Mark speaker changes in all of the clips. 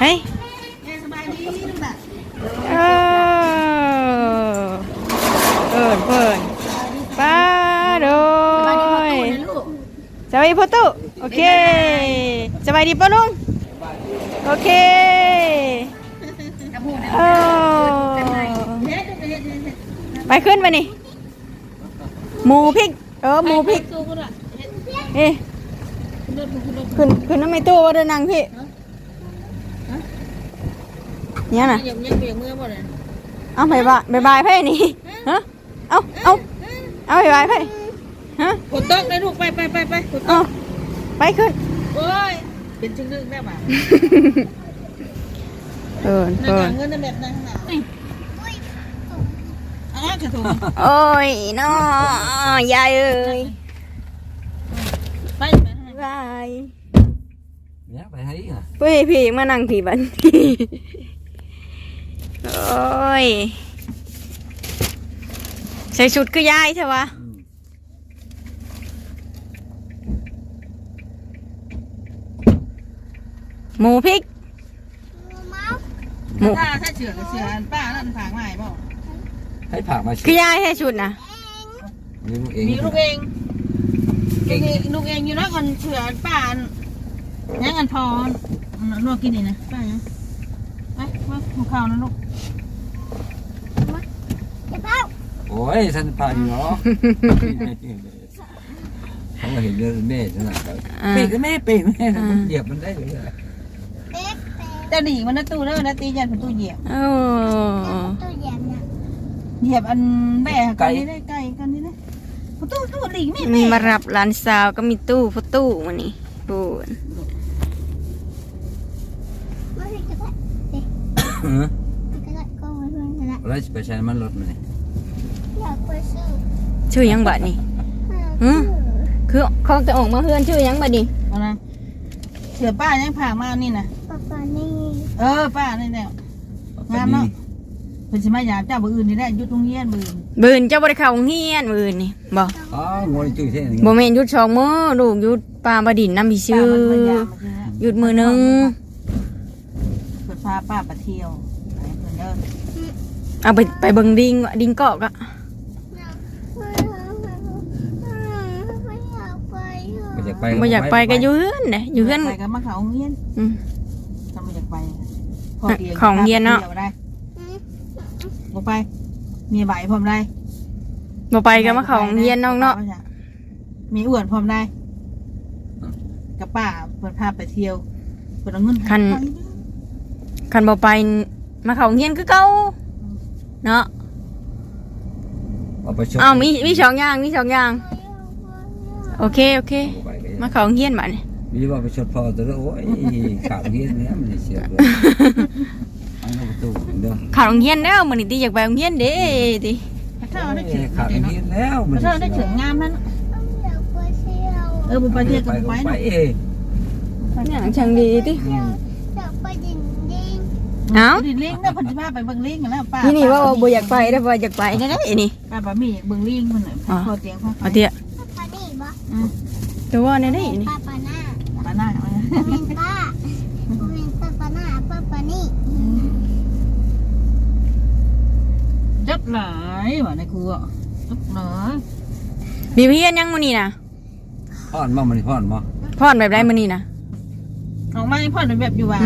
Speaker 1: เฮ้ย
Speaker 2: แม่สบายดีลูกน่ะ
Speaker 1: เออเปิดเปิดป้าโด
Speaker 2: สบายดีพ่อยตู่นะลูก
Speaker 1: สบายดีพ่อตู้โอเคสบายดีป้าลุงโอเค
Speaker 2: กับพูดนะ
Speaker 1: โอ้
Speaker 2: เฮ็ดเฮ็ดเฮ็ดเฮ็ดเฮ็ด
Speaker 1: ไปขึ้นมานี่หมูพริก เออหมูพริก
Speaker 2: ตู้กูน่ะเฮ็ด
Speaker 1: เอ๊ะ
Speaker 2: ขึ้นรถขึ้นรถ
Speaker 1: ขึ้นขึ้นน้ำไม่ตู้ว่าเดินนางพี่ เนี่ยน่ะ
Speaker 2: ยังยังเบียงมือบ่เลย
Speaker 1: เอาบายบายบายบายเพ่นี่ฮะเอาเอาเอาบายบายเพ่ฮะ
Speaker 2: กดตกเลยลูกไปไปไปไปกดต
Speaker 1: เอา
Speaker 2: ก
Speaker 1: ไปขึ้น
Speaker 2: โอ้ยเป็นชึงนึงแม่บ่า
Speaker 1: เปิด
Speaker 2: นั่น
Speaker 1: เปิ
Speaker 2: น่ะ
Speaker 1: ด
Speaker 2: เงินนั่นแบบนั้นน่ะนี่อ๋อกระถูก
Speaker 1: โอ้ยน้อยายเอ้ย
Speaker 2: ไปไปให้
Speaker 1: บาย
Speaker 3: nhắc bài thấy à
Speaker 1: พี่พี่มานั่งพี่บัน โอ้ย ใส่ชุดคือยายใช่ปะหมูพริก หมู
Speaker 2: ถ้าถ้าเชือกกับเชือกป้านั่นผางใหม่บ่
Speaker 3: thấy phạt mà
Speaker 1: คือยายให้ชุดนะ
Speaker 3: nhưng
Speaker 2: มี
Speaker 3: em
Speaker 2: ลูกเองลูกเองลูกเองอยู่แล้วกันเชือกป้าอันยังอันพอลวกกินนี่นะป้ายังไปมาหุงข้าวนะลูก
Speaker 3: ôi sao phạt gì đó không là hình như mẹ thế nào
Speaker 1: À.
Speaker 3: mẹ cái mẹ mẹ mẹ
Speaker 1: À.
Speaker 3: nó điệp bên đấy rồi
Speaker 2: แต่หนีมันนะตู้เด้อนะตียันเป็นตู้เหยียบ
Speaker 1: โอ้
Speaker 2: เหยียบอันแม่กันนี่ได้ไก่กันนี่ได้ตู้ตู้หลีไม่
Speaker 1: มี
Speaker 2: แม่
Speaker 1: มารับหลานสาวก็มีตู้พอตู้มานี่ปูน
Speaker 3: lấy phải xem mắt lột này
Speaker 1: ชื่อหยังบัดนี่ หือคือเขาจะออกมาเฮือนชื่อหยังบัดนี่
Speaker 2: เอานะเสือป้ายังผ่ามานี่นะเออป้านี่แหละ
Speaker 3: Phải
Speaker 2: Ngon
Speaker 3: đi.
Speaker 2: đó. เป็นสิมายามเจ้าบ่อื่นนี่ได้ยุดโรงเรียนบ่อื่น
Speaker 1: บืนเจ้าบ่ได้เข้าโรงเรียนบืนนี่บ่
Speaker 3: đó ngồi chui thế này
Speaker 1: บ่แม่นหยุดสองมื้อลูกหยุดปลาบดินน้ำพี่
Speaker 2: ป้า
Speaker 1: ชื่อ
Speaker 2: มันมายามมา
Speaker 1: หยุดมื้อหนึง
Speaker 2: เปิดพาป้าไปเที่ยวไปเพิ่นเด้อ
Speaker 1: เอาไปไปเบิ่งดิงว่ะดิงเกาะก็
Speaker 3: Bây giờ quay
Speaker 1: บ่อยากไปก็อยู่เฮือนเด้อยู่เฮือน
Speaker 2: ไปกับมาเขาโรงเรียน
Speaker 1: อืม
Speaker 2: ทำไมอยากไปพดีว
Speaker 1: ของเรียนเนาะ
Speaker 2: พไปที่ยวได้บ่ไป มีใบพร้อมได้
Speaker 1: บ่ไปก็มาเข้าโรงเรียนน้องเนาะ
Speaker 2: มีอ้วนพร้อมได้กับป้าเปิดพาไปเที่ยวเปิดเอาเงินให้
Speaker 1: คัน
Speaker 2: ไป
Speaker 1: คันบ่ไปมาเข้าโรงเรียนคือเก่า เนาะ
Speaker 3: Ở bên chỗ
Speaker 1: อ้าวมีมีสองอย่างมีสองอย่าง โอเคโอเค
Speaker 3: Vậy cái-
Speaker 1: มาเข้าโรงเรียนบัดนี่
Speaker 3: đi vào cái chốt phò từ đó ôi cảm hiên nữa mình sửa rồi anh có tủ được
Speaker 1: เข้าโรงเรียนแล้วมื้อนี้ติอยากไปโรงเรียนเด้ติ
Speaker 2: พระเจ้าได้เฉื่อย
Speaker 3: cảm
Speaker 2: เนาะ
Speaker 3: hiên léo
Speaker 2: พระเจ้าได้เฉื่อยงามนั่นเออบุญไปเที่ยวกับ
Speaker 3: ไป
Speaker 2: ไป
Speaker 3: ไป
Speaker 2: เนาะ
Speaker 3: เอ
Speaker 1: อย่างช่างดีติ
Speaker 3: อืม
Speaker 1: เอ้า
Speaker 2: ดิลิงเด้อเพันธิพาไปเบิ่งลิงกันแล้วป้า
Speaker 1: นี่นี่ว่าบ่อยากไปเด้อบ่อยากไปได้ได้นี่
Speaker 2: ป้าบะหมี่เบิ่งลิงเพิ่นน่ะ
Speaker 1: อ๋อ
Speaker 2: พอเตียงพอ
Speaker 1: เอาเตี้ย
Speaker 2: อืม
Speaker 1: แต่ว่าได้ได้นี่
Speaker 2: ป้าหน้าเอานะจัดหลายว่ะในครัวจัดหลาย
Speaker 1: มีเพียนยังมื้อนี้น่ะ
Speaker 3: พ่อนมามันนี่พ่อนมา
Speaker 1: พรแบบไรมื้อนี้น่ะ
Speaker 2: ออกมาพ่อนแบบอยู่ว่า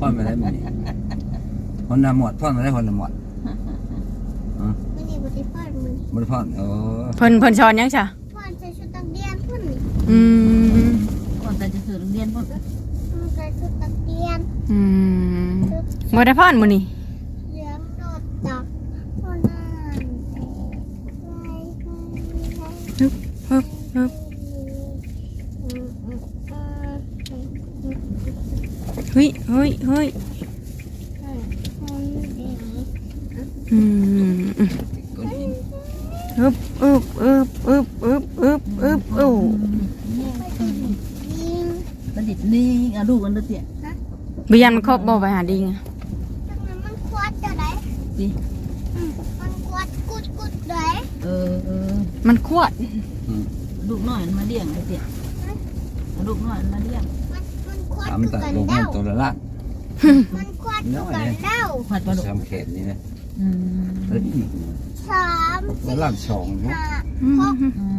Speaker 3: พ่อนไปได้มันนี่ คนละหมดพ่อนไปได้คนละหมดมันพ่อนเออ
Speaker 1: เพิ่นเพิ่นสอนยังจ้ะอืม
Speaker 2: ก่อนแต่จะสื่อโรงเรียนพ่อ
Speaker 1: อืมบ่ได้พรมื้อนี้ฮึบฮึบเฮ้ยเฮ้ยเฮ้ย อืม
Speaker 3: ก้อนหิน
Speaker 1: อึบอึบอึบอึบอึบอึบอึบโอ้
Speaker 2: บัณฑิตลิงอะลูกกันเตี้ย
Speaker 1: บิยันมันครบบ่ไปหาดิงอะ
Speaker 2: สิ
Speaker 4: มันกวดกุดกุดเลย
Speaker 2: เออเออ
Speaker 1: มันขวด
Speaker 2: ลูกน้อยมาเลี้ยงเตี้ยลูกน้อยมาเลี้ยง
Speaker 4: มันมันกวด
Speaker 3: ทำ
Speaker 4: กุด
Speaker 3: แต่
Speaker 4: กัน
Speaker 3: ลงมันตัวละล่าง
Speaker 4: มันกวดก่อนแล้ว
Speaker 2: ผัดปลาดุก
Speaker 3: สามแขนนี่นะ
Speaker 2: อืม
Speaker 3: แล้วอีก
Speaker 4: สาม
Speaker 3: แล้วลาบสองเนาะ
Speaker 4: ห้า
Speaker 1: อืม
Speaker 4: หก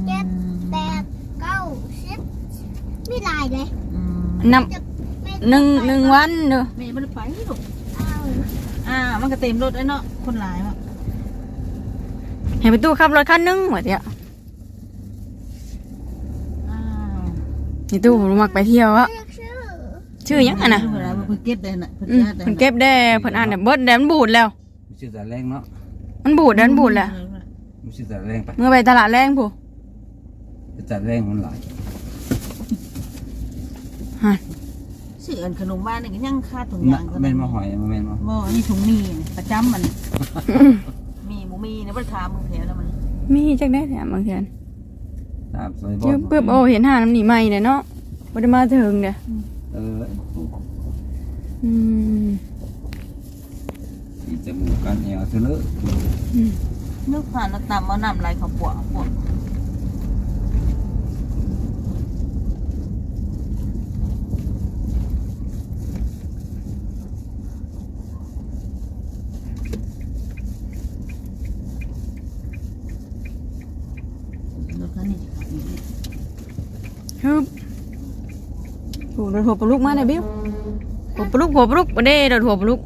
Speaker 4: เจ็ดแปดเก้าสิบไม่ลายเลย
Speaker 2: อืม
Speaker 1: น้
Speaker 4: จะไม่ำ
Speaker 1: หนึ่งหนึ่งวันเด้อ
Speaker 2: แม่ไม่ได้ไปลูก
Speaker 4: เอา
Speaker 2: อ่า มันก็เต็มรถไอ้เนาะคนหลายเนาะ
Speaker 1: ให้ไปตู้ขับรถคันหนึงว่าเดี๋ยว
Speaker 2: อ้าว
Speaker 1: นี่ตู้ผมมักไปเที่ยวอะ
Speaker 4: เรียกชื่อ
Speaker 1: ชื่อหยังอะนะ
Speaker 2: เวลาเพิ่นเก็บได้น่ะเพิ่น
Speaker 1: อืม
Speaker 2: ญาติได้
Speaker 1: เพิ่นเก็บได้เพิ่นอ่านได้เบิดแล้วมันบูดแล้ว
Speaker 3: มันชื่อแต่แรงเนาะ
Speaker 1: มันบูดแล้วมันบูดแล้ว
Speaker 3: มันชื่อแต่แรงไป
Speaker 1: เมื่อไปตลาดแรงผู้
Speaker 3: แต่แรงมันหลาย
Speaker 1: ฮะ
Speaker 2: ซื้ออันขนมบ้านนี่ก็ยังค่าถุง
Speaker 3: มะ
Speaker 2: ยางก็
Speaker 3: แม่นมาหอยมาแม่นมา
Speaker 2: บ่อันนี้ถุงมีนี่ประจำมัน มีหมูมีเนี่ยบ่ได้ถามมึงแถวแล้วมัน
Speaker 1: มีจักได้แถมบางเทื่อ
Speaker 3: ตามซอยบ่
Speaker 1: เจอปึ๊บโอ้เห็นหาน้ำหนีใหม่เด้อเนาะบ่ได้มาถึงเด้อ
Speaker 3: เออ
Speaker 1: อืม
Speaker 3: ที่จมูกกันแอวเถอะเลอะ
Speaker 1: อืม
Speaker 2: นึกผ่านแล้วตำเอาน้ำไหลเข้าปวกปวกรถคันนี้จะขับอีกนิด
Speaker 1: ฮึบโอ้รถหัวปลาลูกมาได้บิ้วหัวปลาลูกหัวปลาลูกบ่ได้รถหัวปลาลูก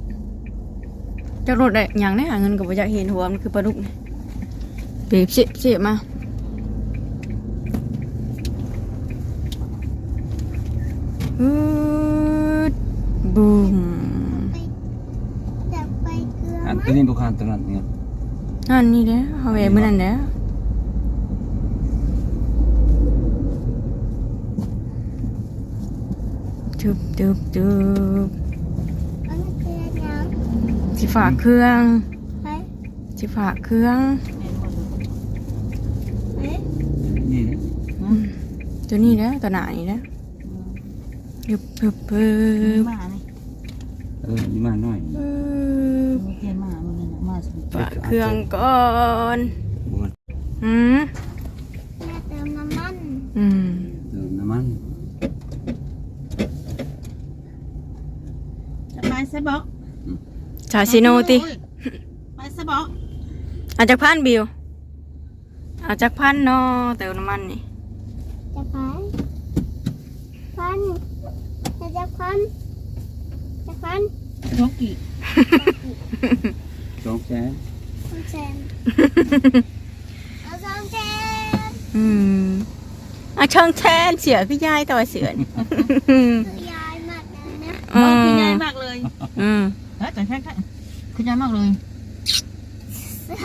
Speaker 1: จักรถได้หยังได้หาเงินก็บ่อยากเห็นหัวมันคือปลาลูกนี่เปีบเสียเสียมาฮึดบูม
Speaker 4: ไปจะไปเกลือ
Speaker 3: อัน
Speaker 4: มั้
Speaker 3: ตัวนี้บุคคลตัวนั้นเนี่ย
Speaker 1: นั่นนี่เด้อเฮาแหวมื้อนั้นเด้อจึบจึบจึบ
Speaker 4: อันนี้คือยัง
Speaker 1: สิฝากเครื่อง
Speaker 4: ไป
Speaker 1: สิฝากเครื่อง
Speaker 2: แม่นบ่ลูก
Speaker 4: เอ๊ะ
Speaker 3: นี่นะ
Speaker 2: อืม
Speaker 1: ตัวนี้นะตัวหนานี่นะยึบยึบยึ
Speaker 2: มี
Speaker 1: บ
Speaker 2: หมานี่
Speaker 3: เออนี่มาหน่อย
Speaker 1: ยึบ
Speaker 2: มีเทียนหมามันนั่นน่ะหมาสิ
Speaker 1: ฝากเครื่องก่อน
Speaker 3: บวช
Speaker 1: อืม
Speaker 4: แม่เติมน้ำมัน
Speaker 1: อืม
Speaker 3: เติมน้ำมัน
Speaker 2: จะไปซะบ่
Speaker 1: ชาชิโนติ
Speaker 2: ไปซะบ่
Speaker 1: เอาจากพันบิวเอาจากพันเนาะเติมน้ำมันนี่
Speaker 4: จะไปพันจะจะพันจะพัน
Speaker 2: ท้องกี่
Speaker 3: สองแสน
Speaker 4: สองแสนเอาสองแสน
Speaker 1: อืมเอาช่องแทนเสือพี่ยายตัวเสือนี่
Speaker 4: คือยายมากเลยนะ
Speaker 1: อื
Speaker 2: มันคือใหญ่
Speaker 1: ม
Speaker 2: มากเลย
Speaker 1: อืม
Speaker 2: เฮ้ย แต่แค่แค่คือใหญ่มากเลย
Speaker 4: เสื้อ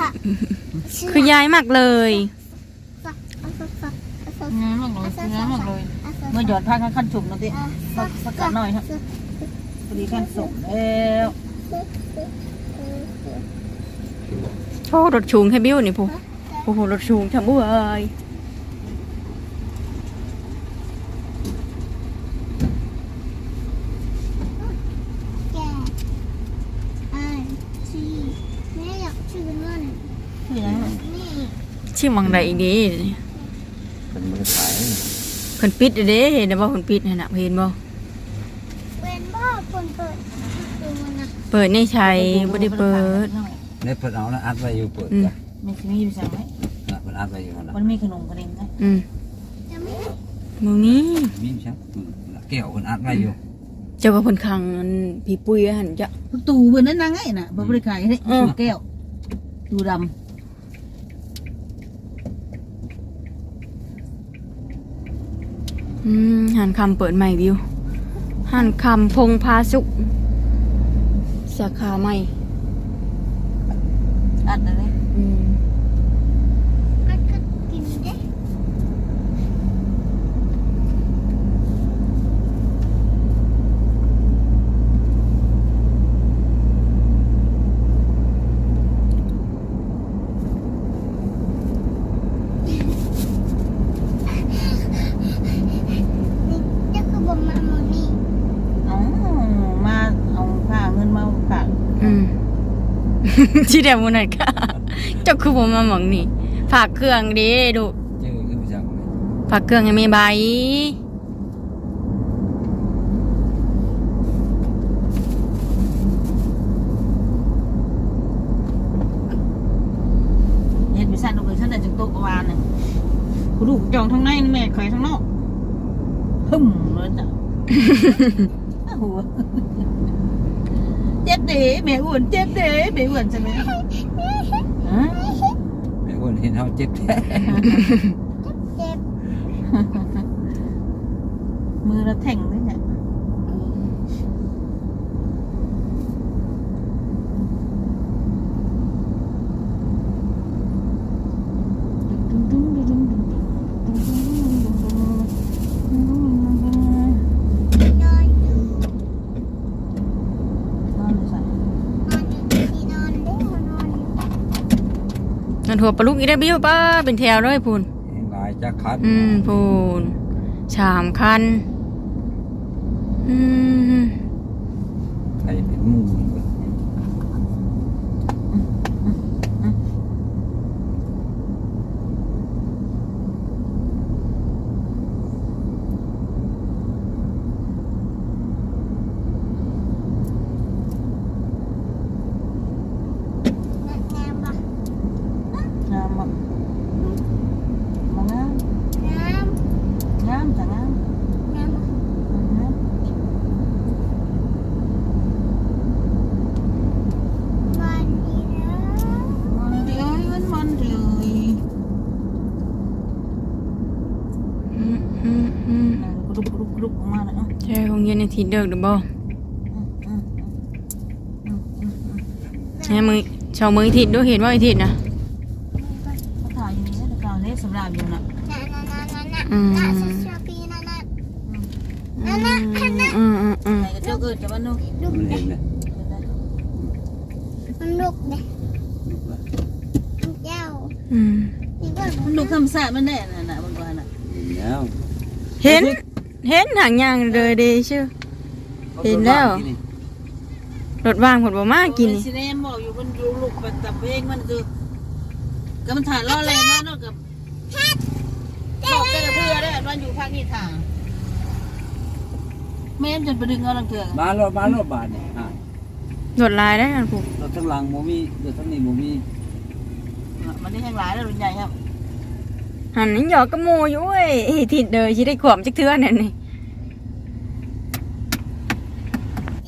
Speaker 1: คือยายมากเลย
Speaker 4: สักเอาสักสักเอาสัก
Speaker 2: ใหญ่มากเลยคือใหญ่มากเลย
Speaker 4: เอาสัก
Speaker 2: เมื่อหยอดผ้าขั้นฉุกนะติ
Speaker 4: เอา
Speaker 2: สักสักกันหน่อยครับพอดีขั้นสุกแล้ว
Speaker 1: โอ้รถชูงแค่บิวนี่ผู้โอ้โหรถชูงทำบุ้ย
Speaker 4: แกอ่านชีแม่อยากชื่อนั่น
Speaker 2: คือใหญ่มาก
Speaker 4: นี่
Speaker 1: ชื่อมังใดอีกดี
Speaker 3: เป็นบริษัท
Speaker 1: เพิ่นปิดเด้เห็นบ่เพิ่นปิดนั่นน่ะเห็นบ่
Speaker 4: เป็นบ้าคนเปิดดูมันนะ
Speaker 1: เปิดในชัยบ่ได้เปิด
Speaker 3: เนี่ยเพิ่นเอาแล้วอัดไว้อยู่เปิด
Speaker 1: อืม
Speaker 3: จ้ะ
Speaker 2: ไม่ใช่มีอยู่สั่งไหม
Speaker 3: น่ะเพิ่นอัดไว้อยู่นั่น
Speaker 2: มัน
Speaker 3: น่ะ
Speaker 2: มีขนมกระเด็นไหม
Speaker 1: อืม
Speaker 4: จะไม่
Speaker 1: มื้อนี้
Speaker 3: มีมั้ยครับอืมแก้วเพิ่นอัดไว้อยู่
Speaker 1: เจ้าก็เพิ่นคังอันพี่ปุ้ยหั่นจ้ะ
Speaker 2: ตูเพื่อนนั่นนางไงน่ะบริการให้
Speaker 1: อืม
Speaker 2: แก้วตูด
Speaker 1: อืมหันคำเปิดใหม่วิวหันคำพงพาสุขสาขาใหม่
Speaker 2: อัดอะไร
Speaker 1: ที่เดียวมูนันค่ะเจ้คือผมมาหมองนี่ฝากเครื่องดิดู
Speaker 3: ยัก
Speaker 1: ฝากเครื่องยังแม่ใบ
Speaker 2: เห็นพี่สันลูกเอ้ฉันได้จังโตกวานน่ะกูลูกจองทั้งในแม่ข่อทั้งนอกหึ่มเลยจ้ะ โอ้ เด๋แม่อ้วนเจ็บเด๋แม่อ้วนใช่ไหมฮะ
Speaker 3: แม่คนเห็นเฮาเจ็บแท้
Speaker 4: เจ็บ
Speaker 2: มือเราแทงด้วยเนี่ย
Speaker 4: นอนอยู่
Speaker 2: นอนอยู่ใส่
Speaker 4: นอนอยู่ที่นอนเด้อนอนอยู่
Speaker 1: นั่นหัวปลาลูกอีได้บิ้วป้าเป็นแถวเลยพูน
Speaker 3: หลายจักคัน
Speaker 1: อืมพูนสามคัน อืม
Speaker 3: ใครเป็นหมู่เบิด
Speaker 4: นั่นแนมปะ
Speaker 2: งามอะมางาม
Speaker 4: น้ำ
Speaker 2: งามจ้ะงาม
Speaker 4: น้ำ
Speaker 2: งาม
Speaker 4: มันดีนะ
Speaker 2: มันดีเอ้ยมันมันดีเอ้ย
Speaker 1: อืมอืมอืม
Speaker 2: นั่งกรุบกรุบกรุบออกมาเลยอะ
Speaker 1: ใช่คงเย็นใน ทีเดิกหรือบ่
Speaker 2: อืมอืมอืมอืมอืม
Speaker 1: แม่มือชาวมืออีทิดดูเห็นว่าอีทิดนะ
Speaker 2: เขาถ่ายอยู่นี่นะแต่ก่อนเล่สำหรับอยู่น่ะ
Speaker 4: น่ะน่ะน่ะน่ะน่ะ
Speaker 1: อืม
Speaker 4: น่ะสุดชอบปีน่ะน่ะ
Speaker 1: อืมอืมอืม
Speaker 2: ไหนก็เจ้าเกิดจะบ้านนู้น
Speaker 3: มันเห็นนะ
Speaker 4: มันลุกเด้มันเจ้า
Speaker 1: อืม
Speaker 4: นี่ก็
Speaker 2: มันดูคำสาปมันแน่น่ะน่ะบางวันน่ะ
Speaker 3: เห็นแล้ว
Speaker 1: เห็นเห็นหางยางเลยเดชื่อ เห็นแล้ว รถว่างผลบ่มากินนี่
Speaker 2: ซีเนมบอกอยู่มันอยู่ลูกแบบตับเพลงมันคือก็มันถ่ายล่อแรงมากเนาะกับบอกแต่ละเพื่อได้มันอยู่ภาคนี้ทางแม่มจนไปดึงเอาลังเถื่อ
Speaker 3: มารถมารถบาทนี่อะ
Speaker 1: รถลายได้กันผู
Speaker 3: รถทั้งหลังบ่มีรถทั้งนี้บ่มี
Speaker 2: มันได้แห้งหลายแล้วรุ่นใหญ่ครับ
Speaker 1: หันนี่หยอกกระโมอยู่เว้ยไอ้ทิดเดยสิได้ขวมจักเทื่อนั่นนี่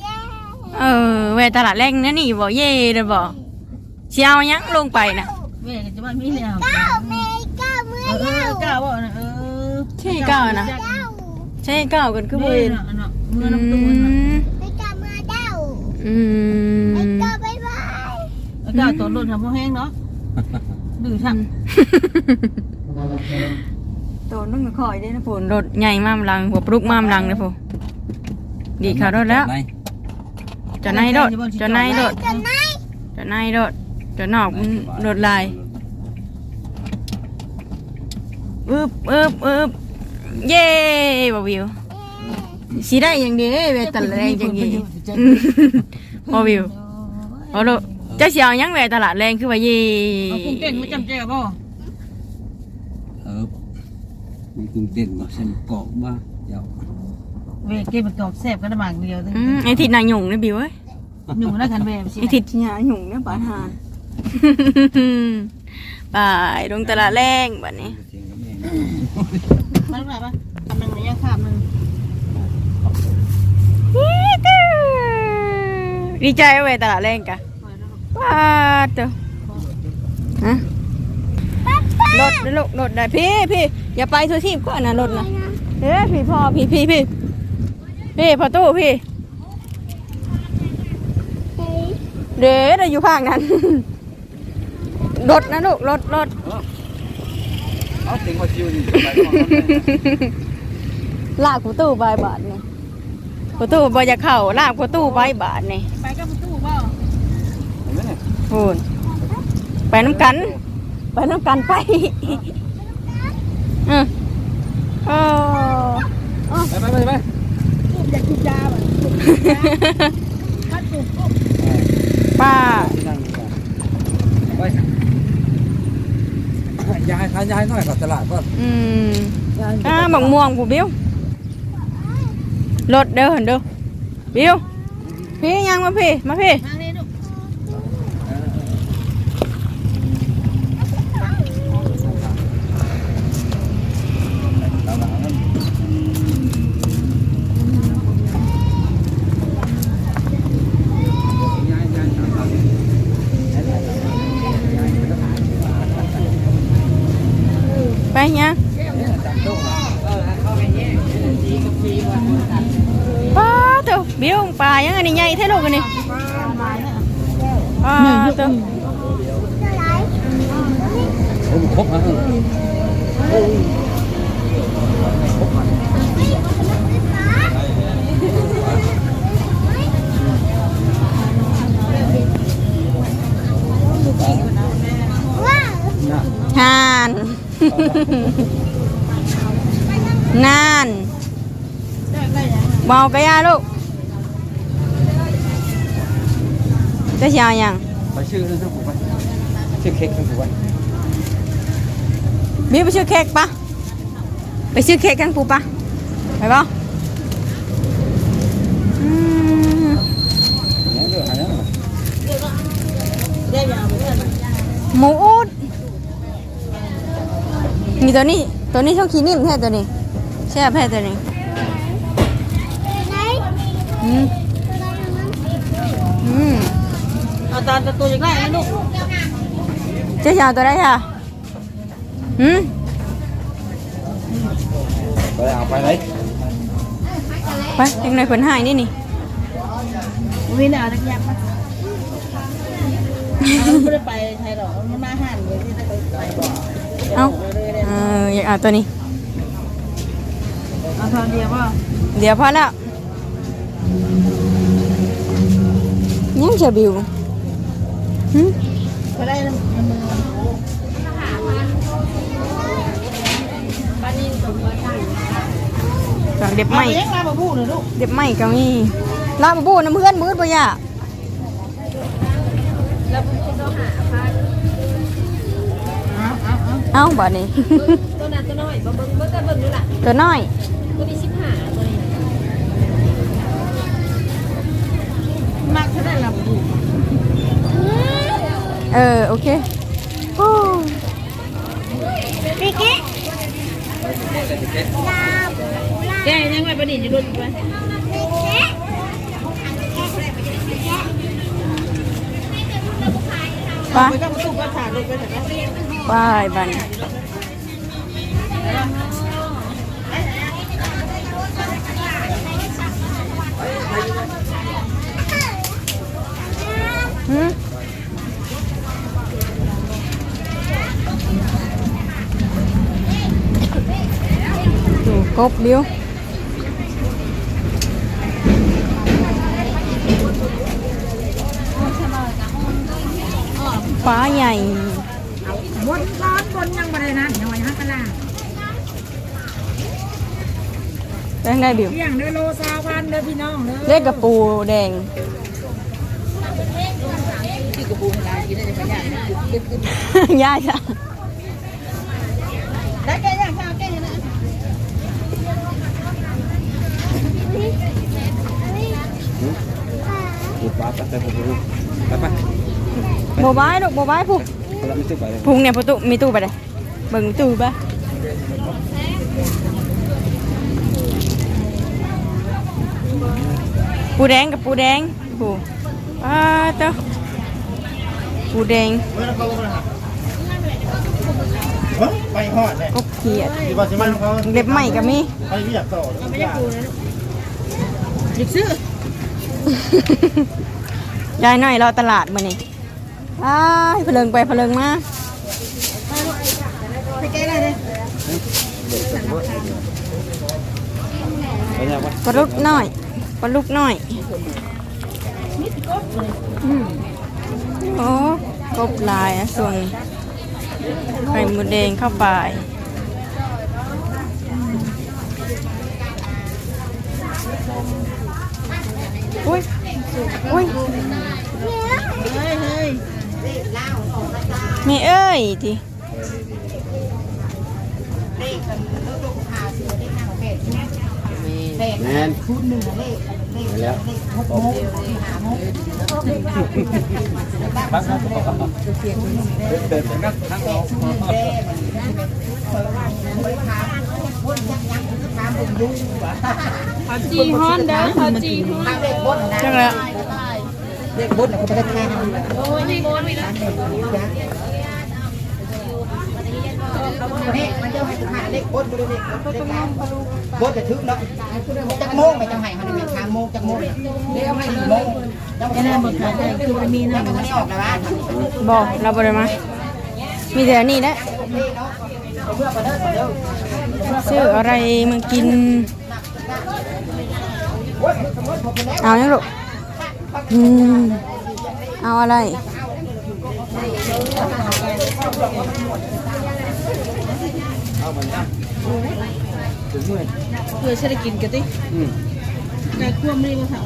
Speaker 4: เย้
Speaker 1: เออแวะตลาดแรงนะนี่บ่เย่เด้อบ่สิเอาหยังลงไปน่ะ
Speaker 2: แม่ก็จะว่ามีแล้ว
Speaker 4: เก้าเมย์เก้าเมื่อ
Speaker 2: เออ
Speaker 4: เก้า
Speaker 2: เก้าบ่นะเออ
Speaker 1: ใช่เก้านะ
Speaker 4: เก้า
Speaker 1: ใช่ก้าวกันคือบ่
Speaker 2: เมื่อ
Speaker 1: เห็น
Speaker 2: เนาะเนาะเมื่
Speaker 1: อื
Speaker 2: อน้ำตู้น่ะ
Speaker 1: ม
Speaker 4: ไปเก้าเมื่อเก้า
Speaker 1: อืม
Speaker 4: ไปเก้าบายบาย
Speaker 2: เก้าตัวรุ่นทำพวกแห้งเนาะดื้อช่าง
Speaker 1: โตนึงก็คอยได้นะพูนรถใหญ่มามลังหัวปลุกมามลังเด้อพูดีข่าวรถแล้ว
Speaker 3: ไหน
Speaker 1: จะในรถจะในรถ
Speaker 4: จะไหน
Speaker 1: จะในรถจะนอกมันรถลายอึบอึบอึบเย้บ่วิวสิได้อย่าง เดียวเวตลาดแรงจังยี่บ่วิวเอาโลจะเสียวหยังแวตลาดแรงคือว่าเย่
Speaker 2: เอากุ้งเต้นมาจำแจวบ่
Speaker 3: เออมันกุ้งเต้นบ่ฉันเกาะมาเดี๋ยว
Speaker 2: เวเก็บประกอบแซ่บก็ได้หมากเดียว
Speaker 1: อืมไอ้ทิดน่ะหยุ่งนะบิวเอ้ย
Speaker 2: หนูนะคันเวสิ
Speaker 1: ไอ้ทิดหยาหยุ่งเนี่ยปานหานไปลงตลาดแรงบัดนี้
Speaker 3: เสียงกับแม่
Speaker 2: มันแบบว่าคำหนึ่งหรือยังคำหนึ่ง
Speaker 1: ดีใจเว้ยตลาดแรงกะป้าดเจ้าฮะรถเด้อลูกรถได้พี่พี่อย่าไปทัวทีบก่อนนะรถนะเฮ้ยพี่พ่อพี่พี่พี่ พี่พอตู้พี่
Speaker 4: เฮ้ย
Speaker 1: เด้ออยู่ภาคนั้นรถนะลูกรถรถ
Speaker 3: เอาติงว่าชิวนี่ไปก่อนเลย
Speaker 1: ลากประตูใบบาทนี่ประตูบอยากเข้าลากประตูใบบาทนี่
Speaker 2: ไปกับประตูบ่
Speaker 3: เห็นไหมเนี่ย
Speaker 1: โอนไปน้ำกัน ไปน้ำกันไปอือเออ
Speaker 3: ไปไปไปไป
Speaker 2: อยากกินยาบ่ถ้าถูกปุ๊บ
Speaker 1: ป้า
Speaker 3: ที่นั่งดีกว่าไปยายทานยายหน่อยกับตลาดก่อน
Speaker 1: อืมอ่าบักม่วงผู้บิ้วรถเด้อเห็นเด้อบิ้วพี่ยังมาพี่มาพี่
Speaker 2: ทางนี้ลูก
Speaker 3: เเท่
Speaker 1: ลูกกันนี่อ่าตัว
Speaker 3: โอ้ครบแล้วเออ
Speaker 4: ว้าว
Speaker 3: น่ะ
Speaker 1: ฮาน นานเมากะยาลูกจะเชียวยัง
Speaker 3: ไปชื่อเรื่องทั้งผูกไปชื่อเค้กทั้งผูกไป
Speaker 1: บีไปซื้อเค้กปะไปซื้อเค้กกันปูปะไปปะอืม
Speaker 3: เนี่ยเรื่องอะไรนะ
Speaker 2: เรียกยาวไปเพื่อน
Speaker 1: หมูอุด มีตัวนี้ ตัวนี้ช่องขี้นิ่มแท้ตัวนี้แช่บแท้ตัวนี้
Speaker 4: ไหน
Speaker 1: อืมอืม
Speaker 2: เอาตาตัวอย่างไรนะลูก
Speaker 1: เจ๊ชาวตัวได้ค่ะอืม
Speaker 3: ไปเอาไปเลย
Speaker 1: ไปยังไงผลหายนี่นี่
Speaker 2: วินเอาตะกี้มาเราไม่ได้ไปไทยหรอกมันมาหันเลยที่จะไปไปบอก
Speaker 1: เอา เอออยากเอาตัวนี้
Speaker 2: เอาทอนเดียวว่า
Speaker 1: เดี๋ยวพอแล้วยังจะบิวหึ
Speaker 2: ก็ได้นะมันมือ
Speaker 1: กัเด็บ
Speaker 2: เอา
Speaker 1: ไม้
Speaker 2: ไปยังมาบ่พูดเลยลูก
Speaker 1: เด็บไม้ก็มีลาบบูน้ำเพื่อนมืดปะยะ เอาบ่นี้
Speaker 5: ตัวนั้นตัวน้อยบ่เบิ่งเบิ่งแต่เบิ่งนี่ล่ะ
Speaker 1: ตัวน้อย
Speaker 5: ตัวนี้15ตัวนี้
Speaker 2: มากเท่าไหร่ละบ่พูด
Speaker 1: เออ โอเคโอ้
Speaker 4: ปีกี้ลาบ
Speaker 2: แกยังไงประดิษฐ์อยู่ด้วยไป
Speaker 4: ปีกี้
Speaker 1: ไป
Speaker 2: ไปก็ประตูก็ขาดเลยไปแต่ละ
Speaker 1: ไปบันหื มดูกบเลี้ยวฟ้าใหญ่
Speaker 5: บนร้อนบนยังบ่ได้นะน้อยฮักกะล่ะ
Speaker 1: แป้งได้บิว
Speaker 5: เที่ยงเด้อโลซาวันเด้อพี่น้องเด้อ
Speaker 1: เรียกกับปูแดง
Speaker 2: ที่กระปูนลากินได้จะไปย่างขึ้นขึ้น
Speaker 1: ยากจ้ะ
Speaker 2: ได้แกย่างข้าวแกยังไง
Speaker 3: ผูกปลาไปไปผูกไปไป
Speaker 1: โบบายลูกโบบายผู พุงเนี่ยประตูมีตู้ไปเลยเบิ่งตู้ปะปูแดงกับปูแดงปูอ่าเต้าปูแดง
Speaker 6: ไปหอดเลย
Speaker 1: กบเขียด
Speaker 6: ที่ว่าสิมันเล็
Speaker 1: บใหม่ก็มี
Speaker 6: ไปเรียกต่อ
Speaker 2: ไม่ได้ปูนะหยิบซื้อยา
Speaker 1: ยหน่อยเราตลาดมาเนี่ อ้ายเพลิงไปเพลิงมา
Speaker 2: ให้แกได้เลย
Speaker 3: ไปเนี่ยว่า
Speaker 1: ปลาลูกน้อยปลาลูกน้อยโอ้กบลายอะส่วนไข่หมูแดงเข้าไปอุ้ยอุ้ย
Speaker 2: เฮ้ยเฮ้ย
Speaker 1: มีเอ้ยที
Speaker 3: แมนพูดหนึ่งเลขแล้วครับเดินไปนั่งนั่งเอา
Speaker 5: จีฮอนเด้อเขาจีฮอน
Speaker 1: จังแล้ว
Speaker 2: เด็กบุญเขาไปได้ทาง
Speaker 5: โอ้ยนี่โบนไปแล้ว
Speaker 2: เนี่
Speaker 7: มันจะให้หาเล ขบดบริเลขบดเลขบดจะถึงเนาะจักโมงไปจังไห้เขาเนี่ยทางโมงจักโมงเนี่ยเดี๋ยวให้โมงจัง
Speaker 2: แค่นั้นหมดขาดใจคือมันมี
Speaker 7: ยั
Speaker 2: นะ
Speaker 7: งไม่ออกแล้วว่า
Speaker 1: บอกเราบ่ได้มามีแต่นนี้แหละซื้ออะไรมากิน เอายังลูกอืมเอาอะไร
Speaker 2: เพื่อใช้ได้กินกันดิ
Speaker 3: อืม
Speaker 2: ไก่คั่วไม่ได้มาถาม